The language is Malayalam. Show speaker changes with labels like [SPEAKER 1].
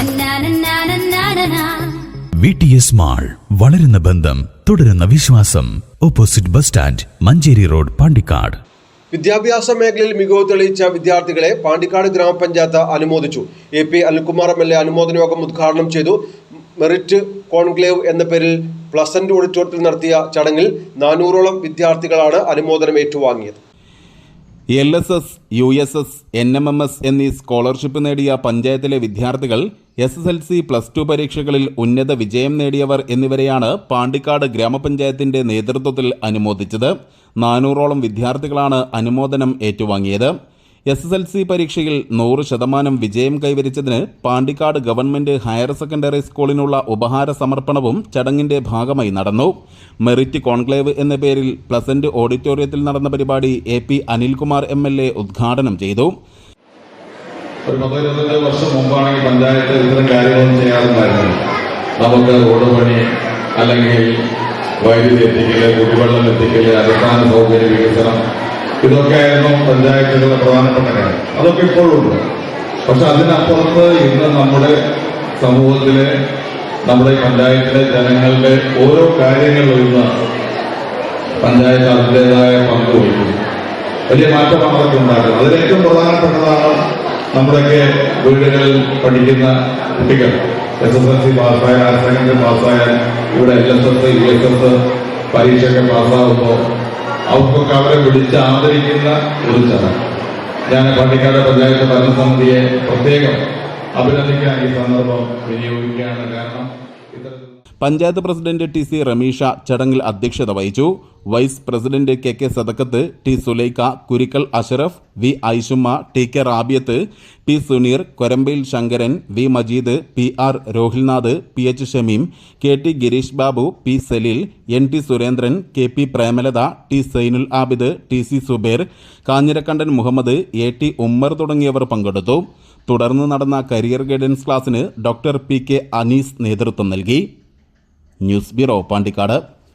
[SPEAKER 1] നന്നാനന്നാനന്നാനനാ.
[SPEAKER 2] വി ടി എസ് മാൾ വളരുന്ന ബന്ധം തുടരുന്ന വിശ്വാസം. Opposite bus stand Manjeri road Pandikkad.
[SPEAKER 3] വിദ്യാഭ്യാസ മേഖലയിൽ മികവ് തെളിയിച്ച വിദ്യാർത്ഥികളെ പാണ്ടിക്കാട് ഗ്രാമപഞ്ചായത്ത് അനുമോദിച്ചു. A P Anilkumar M L A അനുമോദന യോഗം ഉദ്ഘാടനം ചെയ്തു. മെറിറ്റ് കോൺക്ലേവ് എന്ന പേരിൽ പ്ലസന്റ് ഓഡിറ്റോറിയത്തിൽ നടത്തിയ ചടങ്ങിൽ നാനൂറോളം വിദ്യാർത്ഥികളാണ് അനുമോദനം ഏറ്റുവാങ്ങിയത്.
[SPEAKER 4] L S S U S S N M M S എന്നീ സ്കോളർഷിപ്പ് നേടിയ പഞ്ചായത്തിലെ വിദ്യാർത്ഥികൾ S S L C plus two പരീക്ഷകളിൽ ഉന്നത വിജയം നേടിയവർ എന്നിവരെയാണ് പാണ്ടിക്കാട് ഗ്രാമപഞ്ചായത്തിന്റെ നേതൃത്വത്തിൽ അനുമോദിച്ചത്. നാനൂറോളം വിദ്യാർത്ഥികളാണ് അനുമോദനം ഏറ്റുവാങ്ങിയത്. എസ് എസ് എൽ സി പരീക്ഷയിൽ നൂറ് ശതമാനം വിജയം കൈവരിച്ചതിന് പാണ്ടിക്കാട് ഗവൺമെന്റ് ഹയർ സെക്കൻഡറി സ്കൂളിനുള്ള ഉപഹാര സമർപ്പണവും ചടങ്ങിന്റെ ഭാഗമായി നടന്നു. മെറിറ്റ് കോൺക്ലേവ് എന്ന പേരിൽ പ്ലസന്റ് ഓഡിറ്റോറിയത്തിൽ നടന്ന പരിപാടി A P Anilkumar M L A ഉദ്ഘാടനം ചെയ്തു.
[SPEAKER 5] ഒരു വർഷം പഞ്ചായത്ത് ഇത്തരം നമുക്ക് അല്ലെങ്കിൽ വൈദ്യുതി എത്തിക്കൽ കുടിവെള്ളം എത്തിക്കൽ അടിസ്ഥാന സൗകര്യ വികസനം ഇതൊക്കെ ആയിരുന്നു പഞ്ചായത്തുകളുടെ പ്രധാനപ്പെട്ട കാര്യം. അതൊക്കെ ഇപ്പോഴും ഉണ്ട്. പക്ഷെ അതിനപ്പുറത്ത് ഇന്ന് നമ്മുടെ സമൂഹത്തിലെ നമ്മുടെ പഞ്ചായത്തിലെ ജനങ്ങളുടെ ഓരോ കാര്യങ്ങളിലും ഇന്ന് പഞ്ചായത്ത് അതിന്റെതായ പങ്ക് വഹിക്കുന്നു. വലിയ മാറ്റമാണ് അതൊക്കെ ഉണ്ടാക്കുന്നത് അതിൽ പ്രധാനപ്പെട്ടതാണ് നമ്മുടെയൊക്കെ വീടുകളിൽ പഠിക്കുന്ന കുട്ടികൾ. എസ് എസ് എൽ സി പാസ്സായ ഹയർ സെക്കൻഡറി പാസ്സായ ഇവിടെ L S S U S S പരീക്ഷയൊക്കെ പാസ്സാകുമ്പോൾ അവർക്കൊക്കെ അവരെ വിളിച്ച് ആദരിക്കുന്ന ഒരു ചടങ്ങ്. ഞാൻ പള്ളിക്കാട് പഞ്ചായത്ത് ഭരണസമിതിയെ പ്രത്യേകം അഭിനന്ദിക്കാൻ ഈ സന്ദർഭം വിനിയോഗിക്കുകയാണ്. കാരണം
[SPEAKER 4] panchayat president T C Ramisha ചടങ്ങിൽ അധ്യക്ഷത വഹിച്ചു. Vice president K K Sadakkath T Sulaika Kurikkal Ashraf V Aishumma T K Rabiyath P Suneer Korambayil Sankaran V Majeed P R Rohilnath P H Shameem K T Gireesh Babu P Saleel N T Surendran K P Premalatha T Sainul Abid T C Suber Kanhirakkandan Muhammad A T Ummer തുടങ്ങിയവർ പങ്കെടുത്തു. തുടർന്ന് നടന്ന കരിയർ ഗൈഡൻസ് ക്ലാസ്സിന് ഡോക്ടർ പി കെ അനീസ് നേതൃത്വം നൽകി. News bureau Pandikkad.